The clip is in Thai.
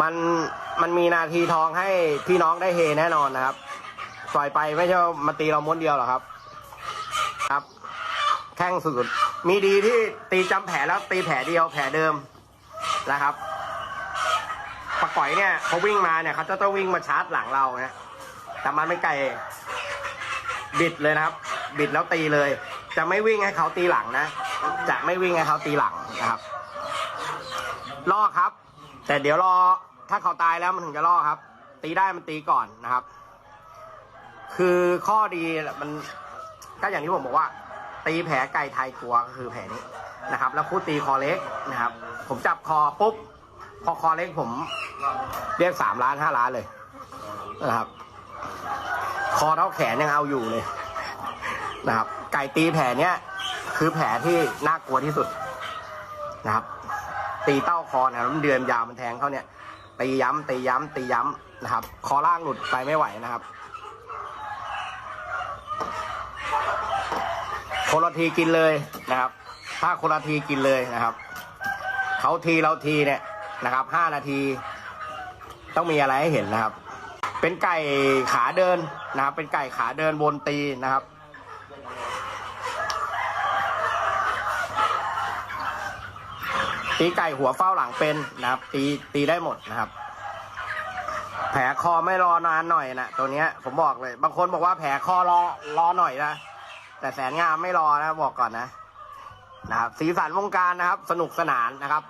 มันมันมีนาทีทองให้พี่น้องได้เฮแน่นอนนะครับปล่อยไปไม่ใช่มาตีเราม้วนเดียวหรอกครับ ครับ แข้งสุดๆมีดีที่ตีจำแผลแล้วตีแผลเดียวแผลเดิมนะครับปะก่อยเนี่ยเขาวิ่งมาเนี่ยเขาจะต้องวิ่งมาชาร์จหลังเราเนะแต่มันไม่ไกลบิดเลยนะครับ บิดแล้วตีเลย จะไม่วิ่งให้เขาตีหลังนะ จะไม่วิ่งให้เขาตีหลังนะครับล่อครับ แต่เดี๋ยวรอถ้าเขาตายแล้วมันถึงจะล่อครับ ตีได้มันตีก่อนนะครับ คือข้อดีมันก็อย่างที่ผมบอกว่า ตีแผลไก่ไทยกลัวก็คือแผลนี้นะครับ แล้วคู่ตีคอเล็กนะครับ ผมจับคอปุ๊บพอคอเล็กผมเรียกสามล้านห้าล้านเลยนะครับ คอเท่าแขนยังเอาอยู่เลยนะครับ ไก่ตีแผลเนี้ยคือแผลที่น่ากลัวที่สุดนะครับ ตีเต้าคอเนี่ยมันเดือนยาวมันแทงเขาเนี่ยตีย้ำตีย้ำตีย้ำนะครับ คอล่างหลุดไปไม่ไหวนะครับคนละทีกินเลยนะครับ ถ้าคนละทีกินเลยนะครับเขาทีเราทีเนี่ยนะครับห้านาที ต้องมีอะไรให้เห็นนะครับ เป็นไก่ขาเดินนะครับ เป็นไก่ขาเดินบนตีนะครับ ตีไก่หัวเฝ้าหลังเป็นนะครับ ตีตีได้หมดนะครับ แผลคอไม่รอนานหน่อยนะตัวเนี้ยผมบอกเลย บางคนบอกว่าแผลคอรอรอหน่อยนะแต่แสนงามไม่รอนะบอกก่อนนะนะครับ สีสันวงการนะครับ สนุกสนานนะครับ